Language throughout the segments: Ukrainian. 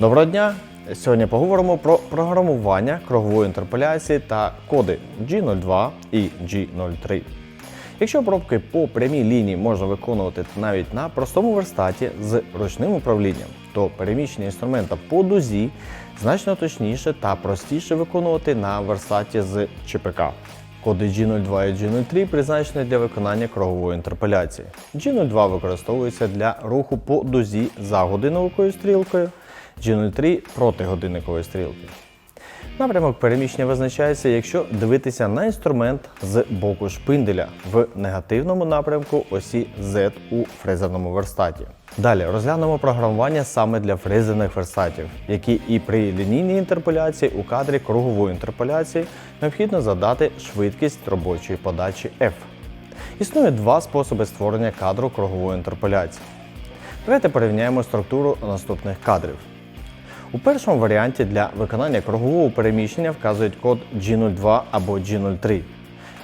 Доброго дня! Сьогодні поговоримо про програмування кругової інтерполяції та коди G02 і G03. Якщо обробки по прямій лінії можна виконувати навіть на простому верстаті з ручним управлінням, то переміщення інструмента по дузі значно точніше та простіше виконувати на верстаті з ЧПК. Коди G02 і G03 призначені для виконання кругової інтерполяції. G02 використовується для руху по дузі за годинниковою стрілкою, G03 проти годинникової стрілки. Напрямок переміщення визначається, якщо дивитися на інструмент з боку шпинделя в негативному напрямку осі Z у фрезерному верстаті. Далі розглянемо програмування саме для фрезерних верстатів, які і при лінійній інтерполяції у кадрі кругової інтерполяції необхідно задати швидкість робочої подачі F. Існує два способи створення кадру кругової інтерполяції. Давайте порівняємо структуру наступних кадрів. У першому варіанті для виконання кругового переміщення вказують код G02 або G03,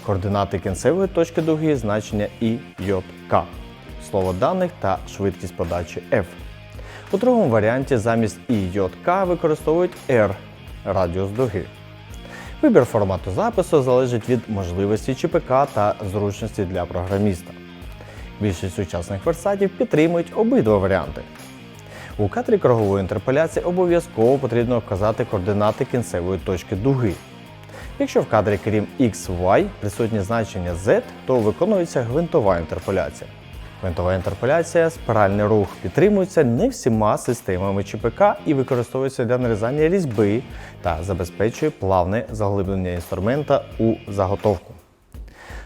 координати кінцевої точки дуги, значення І, J, К, слово даних та швидкість подачі F. У другому варіанті замість J, використовують R радіус дуги. Вибір формату запису залежить від можливості ЧПК та зручності для програміста. Більшість сучасних версатів підтримують обидва варіанти. У кадрі кругової інтерполяції обов'язково потрібно вказати координати кінцевої точки дуги. Якщо в кадрі крім X, Y присутні значення Z, то виконується гвинтова інтерполяція. Гвинтова інтерполяція, спиральний рух підтримується не всіма системами ЧПК і використовується для нарізання різьби та забезпечує плавне заглиблення інструмента у заготовку.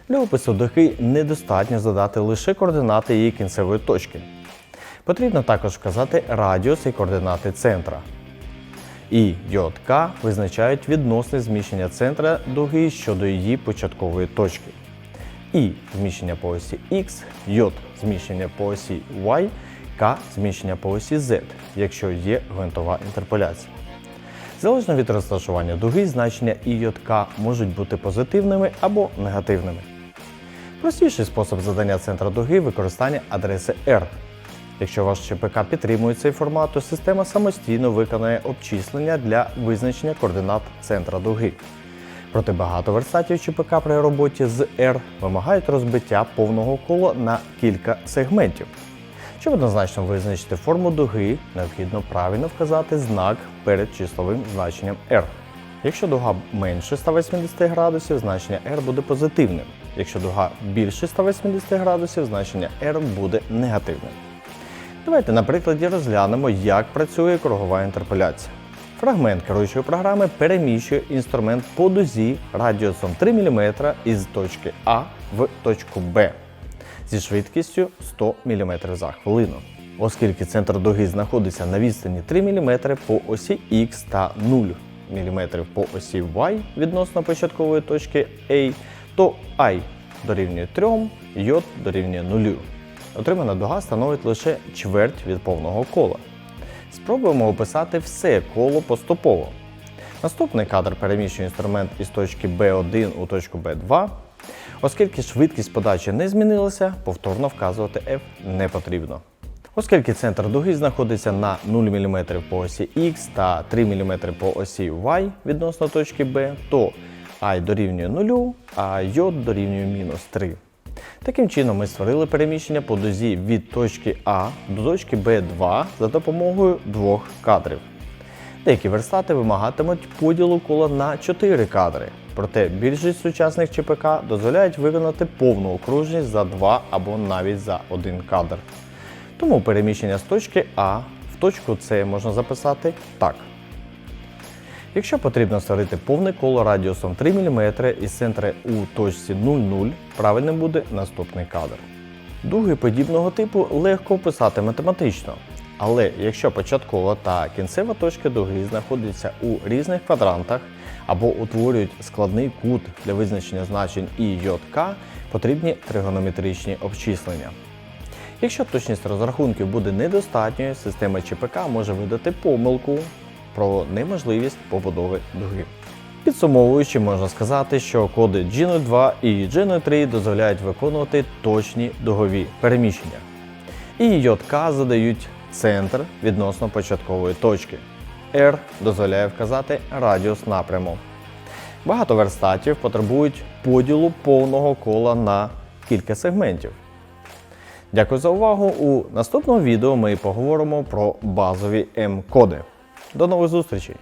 Для опису дуги недостатньо задати лише координати її кінцевої точки. Потрібно також вказати радіус і координати центра. І J, визначають відносне зміщення центра дуги щодо її початкової точки. І зміщення по осі X, J зміщення по осі Y, К зміщення по осі Z, якщо є гвинтова інтерполяція. Залежно від розташування дуги, значення І J, можуть бути позитивними або негативними. Простіший спосіб задання центра дуги використання адреси R. Якщо ваш ЧПК підтримує цей формат, то система самостійно виконає обчислення для визначення координат центра дуги. Проте багато верстатів ЧПК при роботі з R вимагають розбиття повного кола на кілька сегментів. Щоб однозначно визначити форму дуги, необхідно правильно вказати знак перед числовим значенням R. Якщо дуга менше 180 градусів, значення R буде позитивним. Якщо дуга більше 180 градусів, значення R буде негативним. Давайте на прикладі розглянемо, як працює кругова інтерполяція. Фрагмент керуючої програми переміщує інструмент по дузі радіусом 3 мм із точки А в точку Б зі швидкістю 100 мм за хвилину. Оскільки центр дуги знаходиться на відстані 3 мм по осі X та 0 мм по осі Y відносно початкової точки A, то I дорівнює 3, J дорівнює 0. Отримана дуга становить лише чверть від повного кола. Спробуємо описати все коло поступово. Наступний кадр переміщує інструмент із точки B1 у точку B2. Оскільки швидкість подачі не змінилася, повторно вказувати F не потрібно. Оскільки центр дуги знаходиться на 0 мм по осі X та 3 мм по осі Y відносно точки B, то I дорівнює 0, а J дорівнює мінус 3. Таким чином, ми створили переміщення по дозі від точки А до точки Б2 за допомогою двох кадрів. Деякі верстати вимагатимуть поділу кола на 4 кадри, проте більшість сучасних ЧПК дозволяють виконати повну окружність за 2 або навіть за один кадр. Тому переміщення з точки А в точку С можна записати так. Якщо потрібно створити повне коло радіусом 3 мм із центра у точці 0,0, правильним буде наступний кадр. Дуги подібного типу легко описати математично, але якщо початкова та кінцева точка дуги знаходяться у різних квадрантах або утворюють складний кут для визначення значень І, К, потрібні тригонометричні обчислення. Якщо точність розрахунків буде недостатньою, система ЧПК може видати помилку про неможливість побудови дуги. Підсумовуючи, можна сказати, що коди G02 і G03 дозволяють виконувати точні дугові переміщення. І JK задають центр відносно початкової точки. R дозволяє вказати радіус напряму. Багато верстатів потребують поділу повного кола на кілька сегментів. Дякую за увагу. У наступному відео ми поговоримо про базові М-коди. До нових зустрічей!